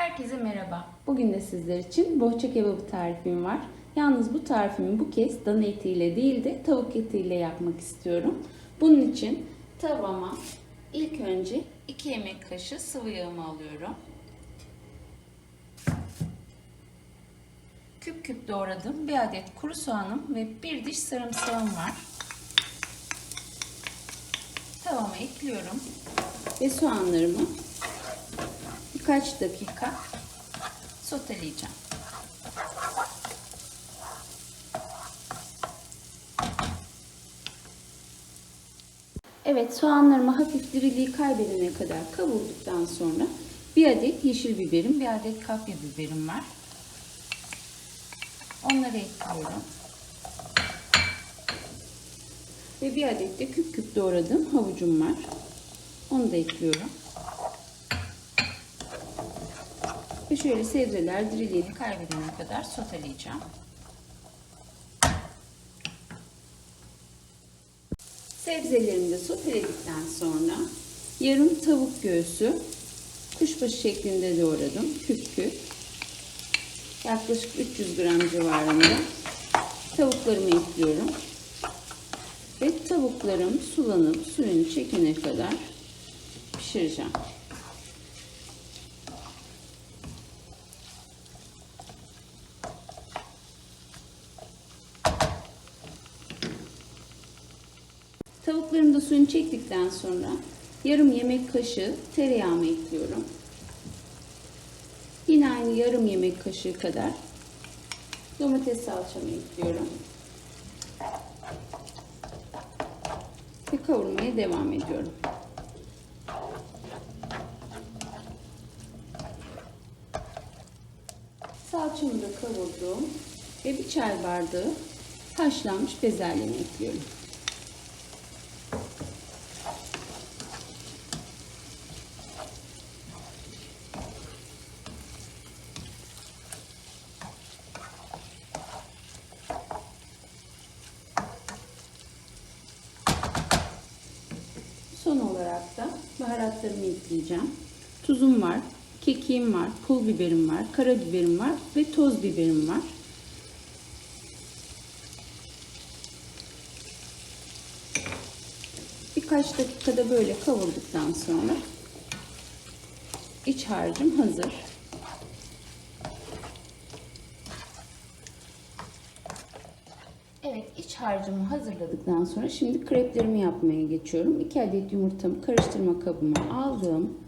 Herkese merhaba. Bugün de sizler için bohça kebabı tarifim var. Yalnız bu tarifimi bu kez dana etiyle değil de tavuk etiyle yapmak istiyorum. Bunun için tavama ilk önce 2 yemek kaşığı sıvı yağımı alıyorum. Küp küp doğradım. Bir adet kuru soğanım ve bir diş sarımsağım var. Tavama ekliyorum ve soğanlarımı birkaç dakika soteleyeceğim. Evet soğanlarımı hafif diriliği kaybedene kadar kavurduktan sonra bir adet yeşil biberim, bir adet kapya biberim var. Onları ekliyorum. Ve bir adet de küp küp doğradığım havucum var. Onu da ekliyorum. Ve şöyle sebzeler diriliğini kaybedene kadar soteleyeceğim. Sebzelerimi de soteledikten sonra yarım tavuk göğsü kuşbaşı şeklinde doğradım. Küp küp. Yaklaşık 300 gram civarında tavuklarımı ekliyorum. Ve tavuklarım sulanıp suyunu çekene kadar pişireceğim. Tavuklarım da suyunu çektikten sonra yarım yemek kaşığı tereyağımı ekliyorum. Yine aynı yarım yemek kaşığı kadar domates salçamı ekliyorum. Ve kavurmaya devam ediyorum. Salçamı da kavurdum ve bir çay bardağı haşlanmış bezelyemi ekliyorum. Son olarak da baharatlarımı ekleyeceğim. Tuzum var, kekiğim var, pul biberim var, karabiberim var ve toz biberim var. Birkaç dakikada böyle kavurduktan sonra iç harcım hazır. Evet iç harcımı hazırladıktan sonra şimdi kreplerimi yapmaya geçiyorum. 2 adet yumurtamı karıştırma kabıma aldım.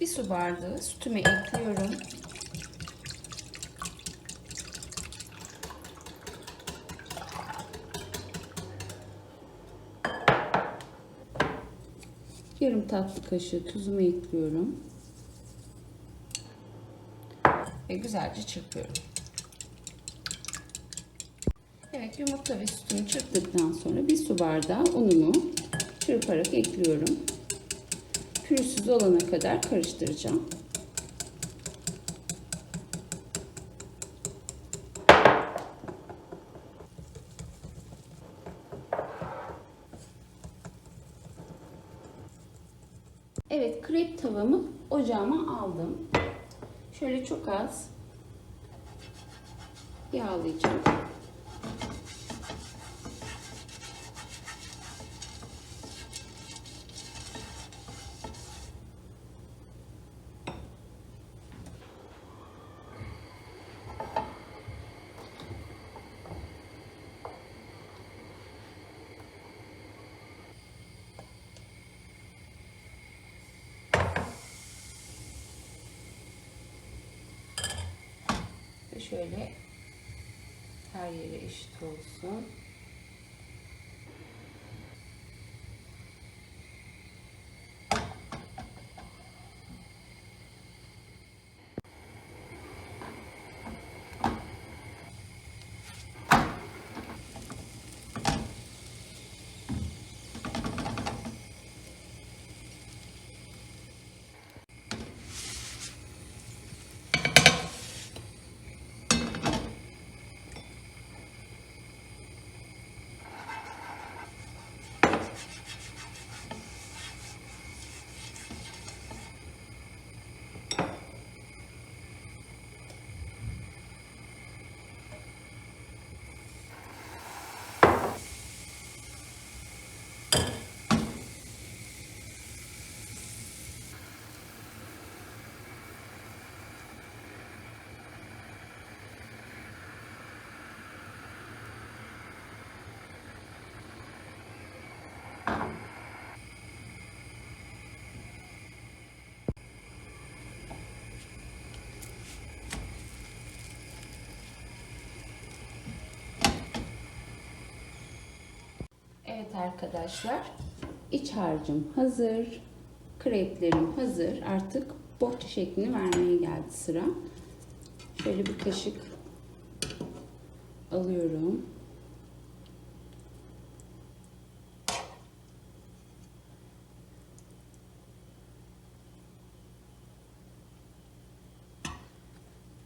Bir su bardağı sütümü ekliyorum. Yarım tatlı kaşığı tuzumu ekliyorum. Ve güzelce çırpıyorum. Evet yumurta ve sütümü çırptıktan sonra bir su bardağı unumu çırparak ekliyorum. Pürüzsüz olana kadar karıştıracağım. Evet krep tavamı ocağıma aldım. Şöyle çok az yağlayacağım. Şöyle her yere eşit olsun. Evet arkadaşlar, iç harcım hazır. Kreplerim hazır. Artık bohça şeklini vermeye geldi sıra. Şöyle bir kaşık alıyorum.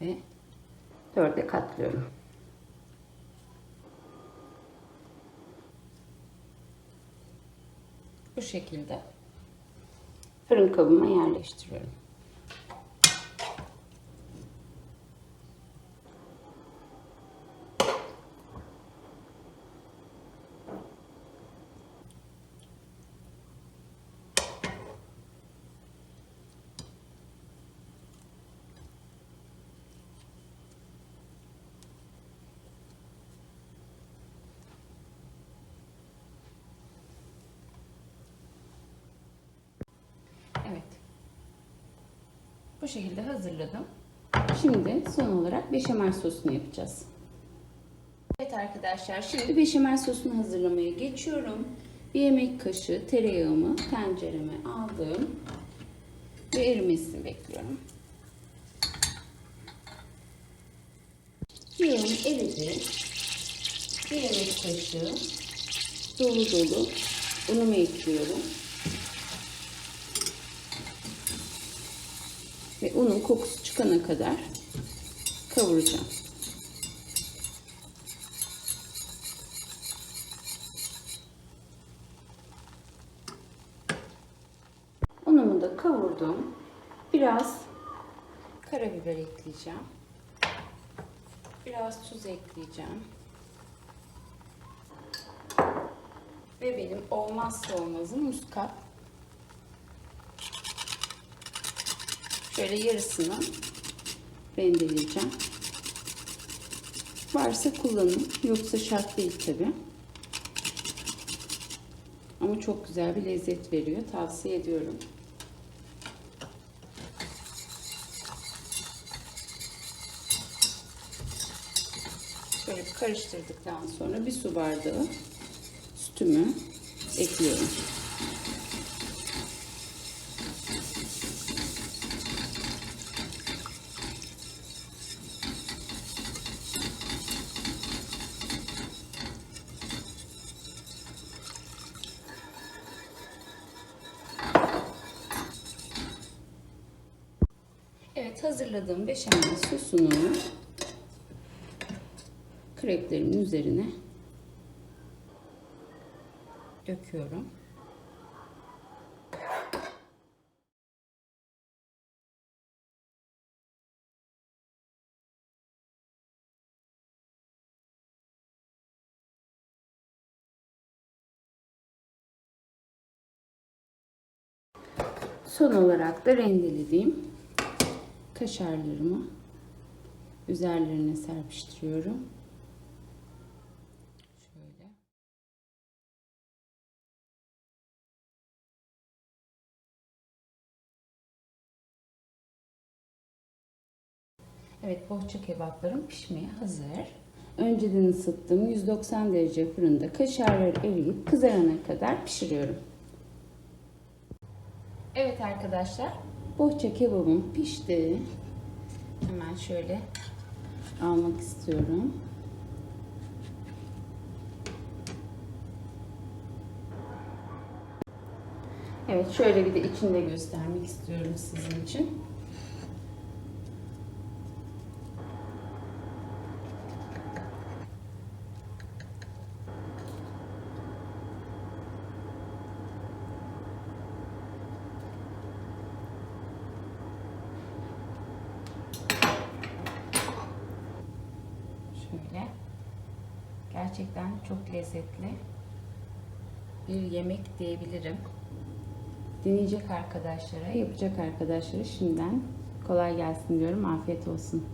Ve dörde katlıyorum. Bu şekilde fırın kabıma yerleştiriyorum. Evet. Bu şekilde hazırladım. Şimdi son olarak beşamel sosunu yapacağız. Evet arkadaşlar şimdi beşamel sosunu hazırlamaya geçiyorum. Bir yemek kaşığı tereyağımı tencereme aldım. Ve erimesini bekliyorum. Yağım eridi. Bir yemek kaşığı dolu dolu unumu ekliyorum. Ve unun kokusu çıkana kadar kavuracağım. Unumu da kavurdum. Biraz karabiber ekleyeceğim. Biraz tuz ekleyeceğim. Ve benim olmazsa olmazım muskat. Şöyle yarısını rendeleyeceğim. Varsa kullanın. Yoksa şart değil tabi. Ama çok güzel bir lezzet veriyor. Tavsiye ediyorum. Şöyle karıştırdıktan sonra bir su bardağı sütümü ekliyorum. Hazırladığım beşamel sosunu kreplerimin üzerine döküyorum. Son olarak da rendelediğim kaşarlarımı üzerlerine serpiştiriyorum. Şöyle. Evet, bohça kebaplarım pişmeye hazır. Önceden ısıttığım 190 derece fırında kaşarlar eriyip kızarana kadar pişiriyorum. Evet arkadaşlar, bohça kebabım pişti. Hemen şöyle almak istiyorum. Evet, şöyle bir de içinde göstermek istiyorum sizin için. Şöyle. Gerçekten çok lezzetli bir yemek diyebilirim. Deneyecek arkadaşlara, yapacak arkadaşlara şimdiden kolay gelsin diyorum. Afiyet olsun.